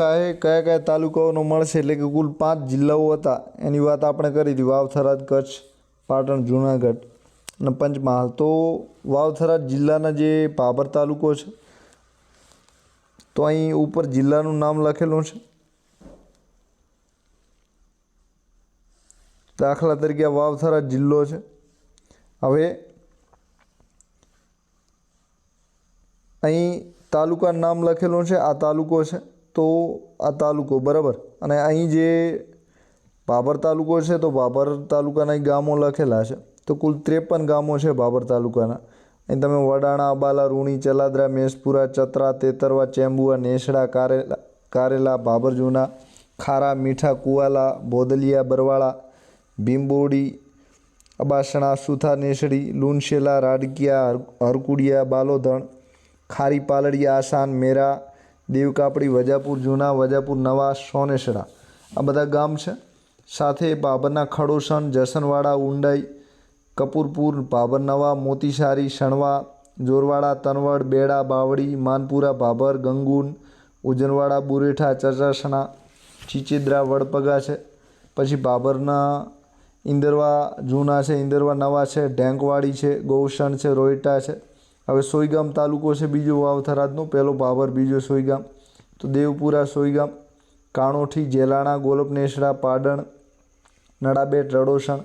શાહે કયા કયા તાલુકાઓનો મળશે? એટલે કે કુલ પાંચ જિલ્લાઓ હતા. એની વાત આપણે કરી હતી વાવ થરાદ કચ્છ, પાટણ, જુનાગઢ અને પંચમહાલ. તો વાવ થરાદ જિલ્લાના જે ભાભર તાલુકો છે, તો અહીં ઉપર જિલ્લાનું નામ લખેલું છે. દાખલા તરીકે વાવ થરાદ જિલ્લો છે. હવે અહીં તાલુકા નામ લખેલું છે, આ તાલુકો છે. તો આ તાલુકો, બરાબર? અને અહીં જે ભાભર તાલુકો છે, તો ભાભર તાલુકાના ગામો લખેલા છે. તો કુલ ત્રેપન ગામો છે ભાભર તાલુકાના. અહીં તમે વડાણા, અબાલા, રૂણી, ચલાદરા, મેસપુરા, ચતરા, તેતરવા ચેમ્બુઆ નેસડા, કારેલા કારેલા ભાભર જૂના ખારા, મીઠા, કુવાલા, બોદલિયા, બરવાળા ભીમબોડી અબાસણા, સુથા, નેસડી લુનશેલા રાડકિયા હરકુડિયા બાલોધણ ખારી પાલડિયા આસાન, મેરા દેવકાપડી, વજાપુર, જૂના વજાપુર, નવા સોનેસરા. આ બધા ગામ છે. સાથે બાબરના ખડોસણ, જસનવાડા ઉંડાઈ કપૂરપુર નવા મોતીસારી, શણવા, જોરવાડા, તનવડ, બેડા બાવડી માનપુરા ભાભર ગંગુન, ઉજનવાડા, બુરેઠા ચચાસણા ચીચિદ્રા, વડપગા છે. પછી બાબરના ઇન્દરવા જૂના છે ઇન્દરવા નવા છે, ઢેંકવાડી છે ગૌસણ છે રોઈટા છે. હવે સોઈગામ તાલુકો છે બીજો વાવ થરાદનો પહેલો બાબર બીજો સોયગામ તો દેવપુરા સોયગામ કાણોઠી, જેલાણા, ગોલપનેસડા, પાડણ નડાબેટ રડોસણ,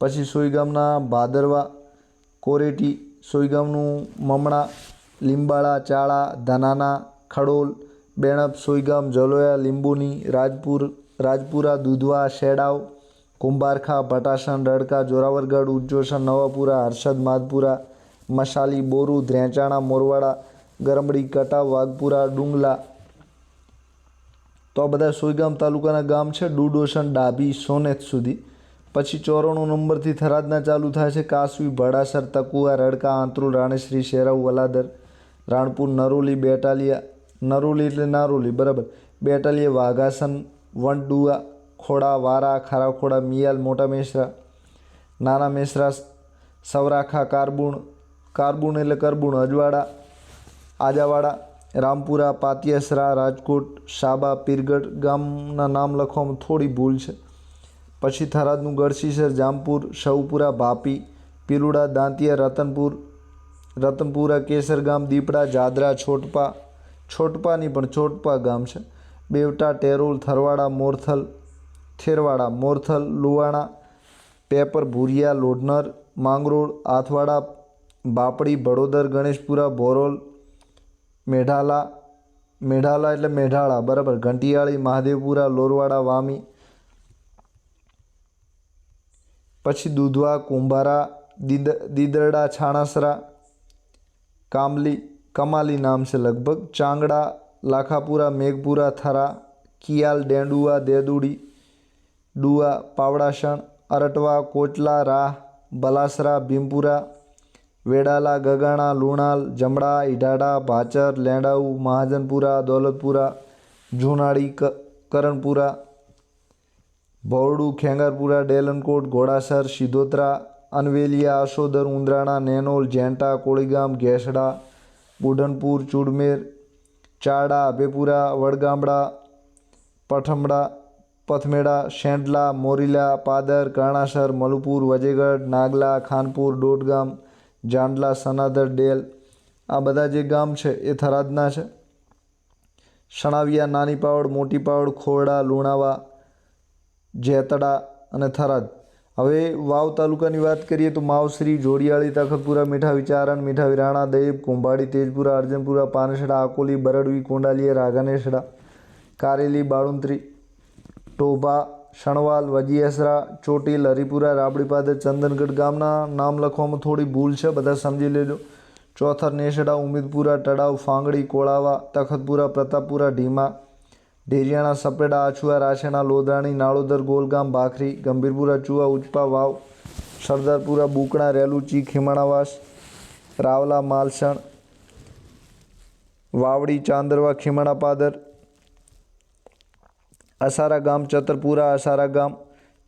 પછી સોઈગામના ભાદરવા, કોરેટી સોયગામનું મમણા, લીંબાળા, ચાળા, ધનાના, ખડોલ, બેણપ, સોઈગામ, જલોયા, લીંબુની, રાજપુર, રાજપુરા, દૂધવા, શેડાવ, કુંભારખા, ભટાસણ, રડકા, જોરાવરગઢ ઉજ્જોસણ નવાપુરા, હર્ષદ, માધપુરા મસાલી, બોરુ, ધ્રેંચાણા, મોરવાડા, ગરમડી કટા વાઘપુરા, ડુંગલા. તો આ બધા સોયગામ તાલુકાના ગામ છે ડુડોસન ડાભી, સોનેત સુધી. પછી ચોરાણું નંબરથી થરાદના ચાલુ થાય છે, કાસવી, ભડાસર, તકુઆ, રડકા, આંતરુલ, રાણેશ્રી, શેરાવ, વલાદર, રાણપુર, નરોલી, બેટાલિયા, નરોલી એટલે નારોલી, બરાબર. બેટાલિયા, વાઘાસન વંટડુઆ ખોડા, વારા, ખારાખોડા, મિયાલ, મોટા મેસરા, નાના મેસરા સવરાખા, કારબુણ કારબુણ એટલે કરબુણ અજવાડા આજાવાડા રામપુરા, પાતિયાસરા, રાજકોટ શાબા પીરગઢ ગામના નામ લખવામાં થોડી ભૂલ છે. પછી થરાદનું ગળશીસર જામપુર શવપુરા ભાપી પીરુડા દાંતિયા, રતનપુર, રતનપુરા, કેસર ગામ, દીપડા, જાદરા, છોટપા, છોટપાની પણ છોટપા ગામ છે. બેવટા, ટેરોલ, થરવાડા, મોરથલ, થેરવાડા, મોરથલ, લુવાણા, પેપર, ભૂરિયા, લોઢનર, માંગરોળ, આથવાડા બાપડી ભડોદર ગણેશપુરા, બોરોલ, મેઢાલા મેઢાલા એટલે મેઢાળા, બરાબર. ઘંટિયાળી, મહાદેવપુરા, લોરવાડા, વામી. પછી દૂધવા, કુંભારા, દીદ, દીદરડા, છાણાસરા, કામલી, કમાલી નામ છે લગભગ. ચાંગડા, લાખાપુરા, મેઘપુરા, થરા, કિયાલ ડેંડુઆ દેદુડી ડુઆ પાવડાસણ, અરટવા, કોટલા, રાહ, બલાસરા, ભીમપુરા વેડાલા, ગગાણા, લુણાલ જમડા ઇઢાડા ભાચર, લેંડાઉ, મહાજનપુરા, દોલતપુરા જુનાળી કરણપુરા ભોરડુ ખેંગારપુરા, ડેલનકોટ, ઘોડાસર સિધોત્રા અનવેલિયા, આશોદર, ઉંદરાણા, નેનોલ, જેંટા, કોળીગામ, ઘેસડા, બુઢનપુર, ચુડમેર ચારડા અભેપુરા, વડગામડા, પઠમડા, પથમેડા, શેંડલા, મોરીલા, પાદર, કરણાસર, મલુપુર, વજેગઢ, નાગલા, ખાનપુર ડોડગામ જાંડલા, સનાદર, ડેલ, આ બધા જે ગામ છે એ થરાદના છે. શણાવિયા નાની પાવડ મોટી પાવડ ખોરડા, લુણાવા, જેતડા અને થરાદ. હવે વાવ તાલુકાની વાત કરીએ તો માવશ્રી જોડિયાળી, તખતપુરા મીઠા વિચારણ મીઠા વિરાણા દહીબ કુંભાડી તેજપુરા અર્જનપુરા પાનસડા, આકોલી, બરડવી કોંડાલીએ રાગાનેસડા કારેલી, બાળુંત્રી, ટોભા શણવાલ વજીએસરા, ચોટીલ, હરિપુરા, રાબડીપાદર, ચંદનગઢ ગામના નામ લખવામાં થોડી ભૂલ છે, બધા સમજી લેજો. ચોથર, નેસડા, ઉમેદપુરા તળાવ ફાંગડી, કોળાવા, તખતપુરા, પ્રતાપપુરા, ઢીમા, ઢેરિયાણા, સપેડા, આછુઆ, રાછેણા લોધરાણી નાળોદર, ગોલગામ, ભાખરી, ગંભીરપુરા ચુવા ઉચપા, વાવ, સરદારપુરા, બુકણા રેલુચી ખીમાણાવાસ, રાવલા, માલસણ, વાવડી, ચાંદરવા ખીમણા પાદર અસારા ગામ ચતરપુરા અસારા ગામ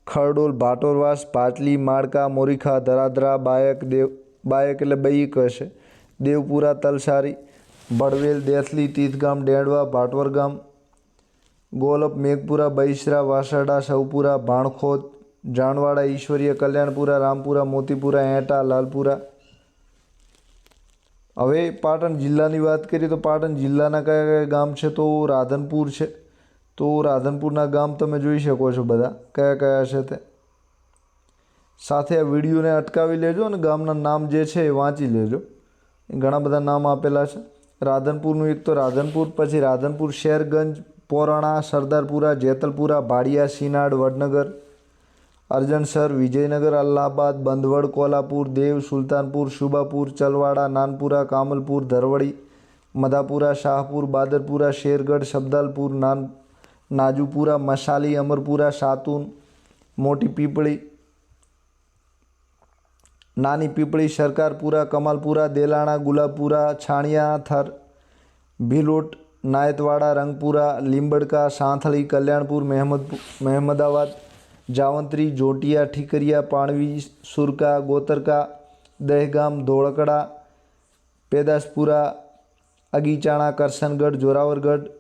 ખરડોલ ભાટોરવાસ પાટલી માળકા મોરીખા ધરાધરા બાયક દેવ બાયક એટલે બૈક હશે. દેવપુરા, તલસારી બળવેલ દેથલી, તીથગામ, ડેડવા ભાટવર ગામ ગોલપ, મેઘપુરા, બૈસરા, વાસરડા સૌપુરા ભાણખોદ, જાણવાડા, ઈશ્વરીય કલ્યાણપુરા, રામપુરા, મોતીપુરા, એટા, લાલપુરા. હવે પાટણ જિલ્લાની વાત કરીએ તો પાટણ જિલ્લાના કયા કયા ગામ છે? તો રાધનપુર છે તો રાધનપુરના ગામ તમે જોઈ શકો છો બધા. કયા કયા છે તે? સાથે આ વિડીયોને અટકાવી લેજો અને ગામના નામ જે છે એ વાંચી લેજો. ઘણા બધા નામ આપેલા છે. રાધનપુરનું એક તો રાધનપુર, પછી રાધનપુર, શેરગંજ, પોરાણા, સરદારપુરા, જેતલપુરા, ભાડિયા, સિનાડ, વડનગર, અરજણસર, વિજયનગર, અલ્હાબાદ, બંધવડ, કોલ્હાપુર, દેવ, સુલતાનપુર શુભાપુર ચલવાડા, નાનપુરા, કામલપુર, ધરવડી, મધાપુરા, શાહપુર, બાદરપુરા, શેરગઢ, શબ્દાલપુર, નાન નાજુપુરા મસાલી અમરપુરા સાતુન મોટી પીપળી નાની પીપળી સરકારપુરા કમાલપુરા દેલાણા ગુલાબપુરા છાણિયા થર ભીલોટ નાયતવાડા રંગપુરા લીંબડકા સાંથળી કલ્યાણપુર મહેમદ મહેમદાવાદ જાવંત્રી જોટિયા ઠીકરિયા પાણવી સુરકા ગોતરકા દહેગામ ધોળકડા પેદાસપુરા અગીચાણા કરસનગઢ જોરાવરગઢ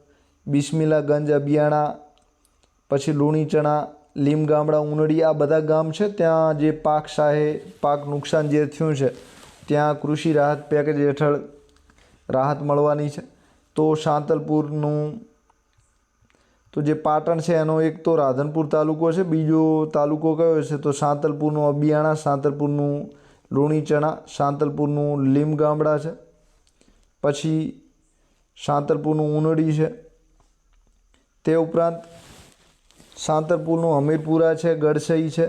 બિસ્મિલાગંજ અબિયાણા પછી લુણીચણા, લીમ ગામડા, ઉનડી, આ બધા ગામ છે. ત્યાં જે પાક શાહે પાક નુકસાન જે થયું છે, ત્યાં કૃષિ રાહત પેકેજ હેઠળ રાહત મળવાની છે. તો શાંતલપુરનું તો જે પાટણ છે, એનો એક તો રાધનપુર તાલુકો છે, બીજો તાલુકો કયો છે? તો સાંતલપુરનું અબિયાણા સાંતલપુરનું લુણીચણા, સાંતલપુરનું લીમ ગામડા છે, પછી સાંતલપુરનું ઉનડી છે તે ઉપરાંત સાંતરપુરનું હમીરપુરા છે ગડસઈ છે,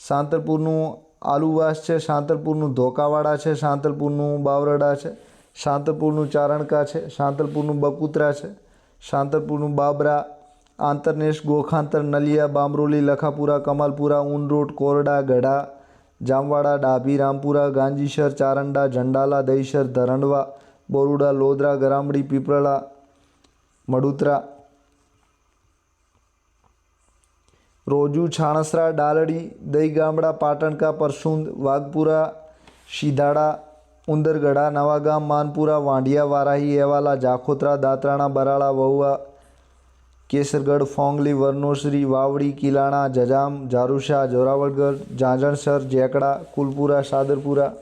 સાંતરપુરનું આલુવાસ છે, સાંતરપુરનું ધોકાવાડા છે, સાંતરપુરનું બાવરડા છે, સાંતરપુરનું ચારણકા છે, સાંતરપુરનું બકુતરા છે, સાંતરપુરનું બાબરા, આંતરનેશ, ગોખાંતર, નલિયા, બામરોલી, લખાપુરા, કમાલપુરા ઉનરોડ કોરડા, ગઢા, જામવાડા, ડાભી, રામપુરા ગાંજીસર ચારંડા, ઝંડાલા દહીસર ધરણવા, બોરુડા, લોદરા, ગરામડી પીપળા મડુતરા રોજુ છાણસરા, ડાલડી દઈ ગામડા પાટણકા, પરસુંદ, વાઘપુરા શીધાડા ઉંદરગઢા, નવાગામ, માનપુરા, વાંઢિયા, વારાહી, એવાલા, જાખોત્રા, દાતરાણા, બરાળા, વહુવા, કેસરગઢ, ફોંગલી વરનોશ્રી વાવડી, કિલાણા, જજામ જારુશા જોરાવળગઢ, ઝાંઝણસર, જેકડા, કુલપુરા, સાદરપુરા,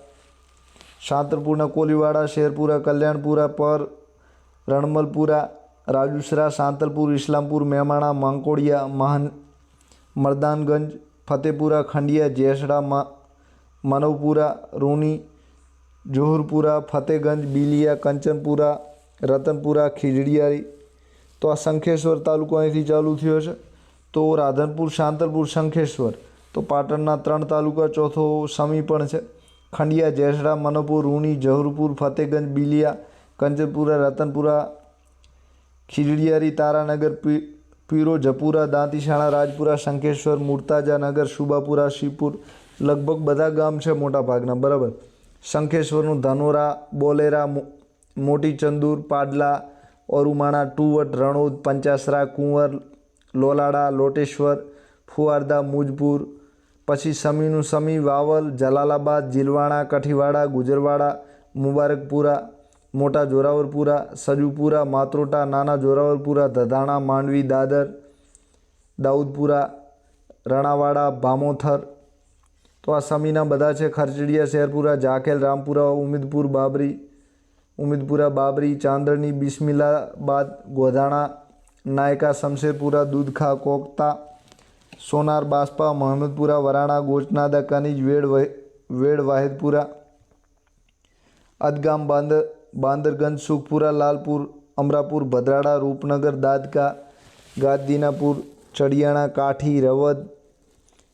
શાંતરપુરના, કોલીવાડા, શેરપુરા, કલ્યાણપુરા, પર, રણમલપુરા, રાજુસરા, સાંતલપુર, ઇસ્લામપુર મહેમાણા માંકોડિયા, મહાન મરદાનગંજ, ફતેપુરા, ખંડિયા, જેસડા માનવપુરા, રૂની, જોહરપુરા, ફતેગંજ, બિલિયા, કંચનપુરા, રતનપુરા, ખીજડીયારી. તો આ શંખેશ્વર તાલુકો અહીંથી ચાલુ થયો છે. તો રાધનપુર, શાંતલપુર, શંખેશ્વર. તો પાટણના ત્રણ તાલુકા, ચોથો સમી પણ છે. ખંડિયા, જેસડા મનપુર રૂણી જહુરપુર, ફતેગંજ, બિલિયા, કંચનપુરા, રતનપુરા, ખીજડીયારી, તારાનગર પીરો, જપુરા, દાંતીશાળા, રાજપુરા, શંખેશ્વર મુર્તાજાનગર શુભાપુરા શિપુર લગભગ બધા ગામ છે મોટા ભાગના બરાબર? શંખેશ્વરનું ધનોરા, બોલેરા મોટી ચંદુર પાડલા ઓરુમાણા ટુવટ, રણોદ, પંચાસરા, કુંવર, લોલાડા, લોટેશ્વર, ફુવારદા, મુજપુર, પછી સમીનું સમી, વાવલ, જલાલાબાદ, જીલવાણા, કઠીવાડા, ગુજરવાડા, મુબારકપુરા મોટા જોરાવરપુરા સજુપુરા માત્રોટા, નાના જોરાવરપુરા, ધધાણા, માંડવી, દાદર, દાઉદપુરા, રણાવાડા, ભામોથર, તો આ સમીના બધા છે. ખરચડિયા, શેરપુરા, જાખેલ, રામપુરા, ઉમિદપુર, બાબરી, ઉમિદપુરા, બાબરી ચાંદરણી બિસ્મિલાબાદ ગોધાણા, નાયકા, શમશેરપુરા, દૂધખા કોકતા સોનાર, બાસ્પા, મહમદપુરા, વરાણા, ગોચનાદા, કનીજ, વેડ વેડ, વાહિદપુરા, અદગામ, બાંદર બાંદરગંજ, સુખપુરા, લાલપુર, અમરાપુર, ભદ્રાડા, રૂપનગર, દાદકા, ગાદીનાપુર, ચડિયાણા, કાઠી, રવદ,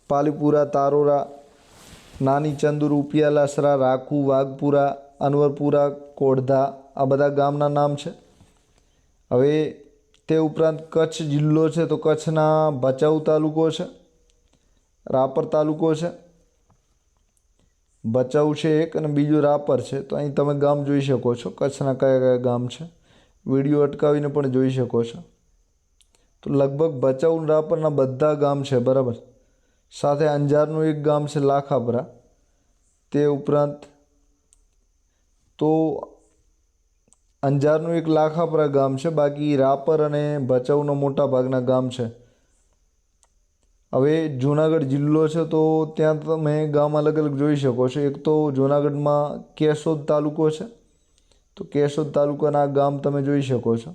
પાલીપુરા, તારોરા નાની ચંદુર ઉપિયાલાસરા રાખુ, વાઘપુરા, અનવરપુરા કોડધા આ બધા ગામના નામ છે. હવે તે ઉપરાંત કચ્છ જિલ્લો છે તો કચ્છના ભચાઉ તાલુકો છે, રાપર તાલુકો છે. ભચાઉ છે એક અને બીજું રાપર છે. તો અહીં તમે ગામ જોઈ શકો છો. કચ્છના કયા કયા ગામ છે. વીડિયો અટકાવીને પણ જોઈ શકો છો. તો લગભગ ભચાઉ રાપરના બધા ગામ છે, બરાબર? સાથે અંજારનું એક ગામ છે, લાખાપરા. તે ઉપરાંત તો અંજારનું એક લાખાપરા ગામ છે. બાકી રાપર અને ભચાઉનો મોટા ભાગના ગામ છે. હવે જુનાગઢ જિલ્લો છે તો ત્યાં તમે ગામ અલગ અલગ જોઈ શકો છો. એક તો જુનાગઢમાં કેશોદ તાલુકો છે. તો કેશોદ તાલુકાના ગામ તમે જોઈ શકો છો.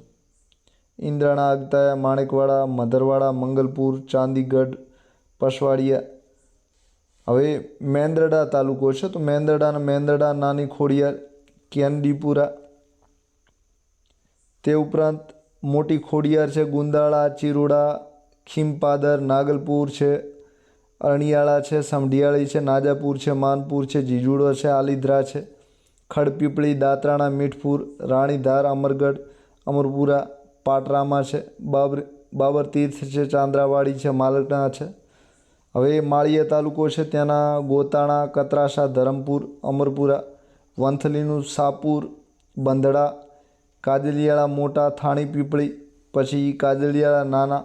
ઇન્દ્રાણા આગતા માણેકવાડા, મધરવાડા, મંગલપુર, ચાંદીગઢ પસવાડિયા હવે મેંદરડા તાલુકો છે. તો મેંદરડા મેંદરડા નાની ખોડિયાર, કેન્ડીપુરા. તે ઉપરાંત મોટી ખોડિયાર છે ગુંદાળા, ચિરોડા ખીમપાદર, નાગલપુર છે, અરણિયાળા છે, સમઢિયાળી છે, નાજાપુર છે, માનપુર છે, જીજુડો છે, આલિદ્રા છે, ખડપીપળી, દાતરાણા, મીઠપુર, રાણીધાર, અમરગઢ, અમરપુરા, પાટરામાં છે, બાબર બાબર તીર્થ છે, ચાંદ્રાવાડી છે માલકણા છે. હવે માળીયા તાલુકો છે, ત્યાંના ગોતાણા કતરાસા ધરમપુર, અમરપુરા, વંથલીનું સાપુર, બંધડા, કાજલિયાળા મોટા, થાણી પીપળી, પછી કાજલિયાળા નાના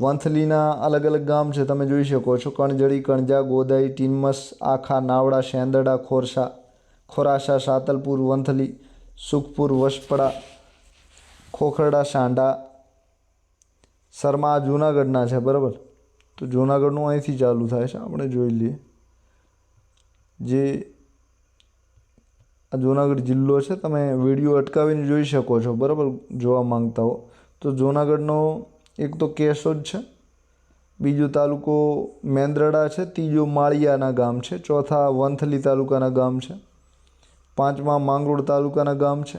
વંથલીના અલગ અલગ ગામ છે, તમે જોઈ શકો છો. કણજળી, કણજા, ગોદાઈ, ટીનમસ, આખા નાવડા શેંદડા ખોરસા, ખોરાસા, સાતલપુર, વંથલી, સુખપુર, વસપડા, ખોખરડા સાંડા શર્મા જૂનાગઢના છે, બરાબર? તો જૂનાગઢનું અહીંથી ચાલુ થાય છે, આપણે જોઈ લઈએ. જે આ જૂનાગઢ જિલ્લો છે, તમે વીડિયો અટકાવીને જોઈ શકો છો, બરાબર? જોવા માંગતા હો. તો જૂનાગઢનો એક તો કેશોદ છે, બીજો તાલુકો મેંદરડા છે, ત્રીજો માળિયાના ગામ છે, ચોથા વંથલી તાલુકાના ગામ છે, પાંચમા માંગરોળ તાલુકાના ગામ છે,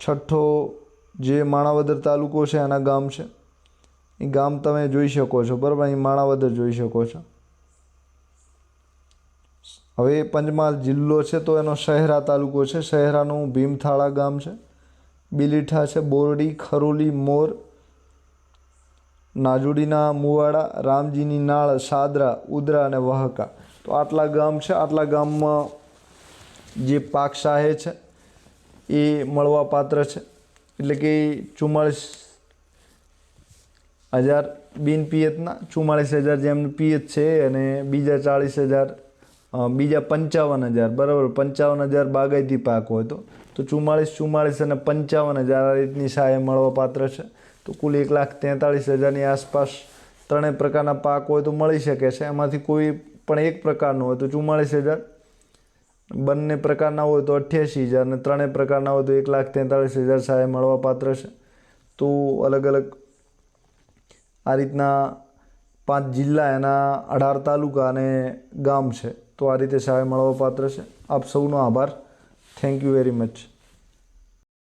છઠ્ઠો જે માણાવદર તાલુકો છે એના ગામ છે. એ ગામ તમે જોઈ શકો છો, બરાબર? અહીં માણાવદર જોઈ શકો છો. હવે પંચમહાલ જિલ્લો છે તો એનો શહેરા તાલુકો છે, શહેરાનું ભીમથાળા ગામ છે, બિલીઠા છે, બોરડી, ખરોલી, મોર નાજુડીના મુવાડા, રામજીની નાળ, સાદરા, ઉદરા અને વહકા. તો આટલા ગામ છે, આટલા ગામમાં જે પાક સાહે છે, એ મળવા પાત્ર છે. એટલે કે ચુમ્માળીસ હજાર બિન પિયતના, ચુમ્માળીસ હજાર જેમ પિયત છે અને બીજા ચાળીસ હજાર બીજા પંચાવન હજાર, બરાબર, પંચાવન હજાર બાગાયતી પાક હોય તો. તો ચુમ્માળીસ ચુમ્માળીસ અને પંચાવન હજાર આ રીતની સહાય મળવા પાત્ર છે. તો કુલ એક લાખ તેતાળીસ હજારની આસપાસ ત્રણેય પ્રકારના પાક હોય તો મળી શકે છે. એમાંથી કોઈ પણ એક પ્રકારનો હોય તો ચુમ્માળીસ હજાર, બંને પ્રકારના હોય તો અઠ્યાસી હજાર અને ત્રણેય પ્રકારના હોય તો એક લાખ તેતાળીસ હજાર સહાય મળવા પાત્ર છે. તો અલગ અલગ આ રીતના પાંચ જિલ્લા એના અઢાર તાલુકા અને ગામ છે. તો આ રીતે સહાય મળવા પાત્ર છે. આપ સૌનો આભાર. Thank you very much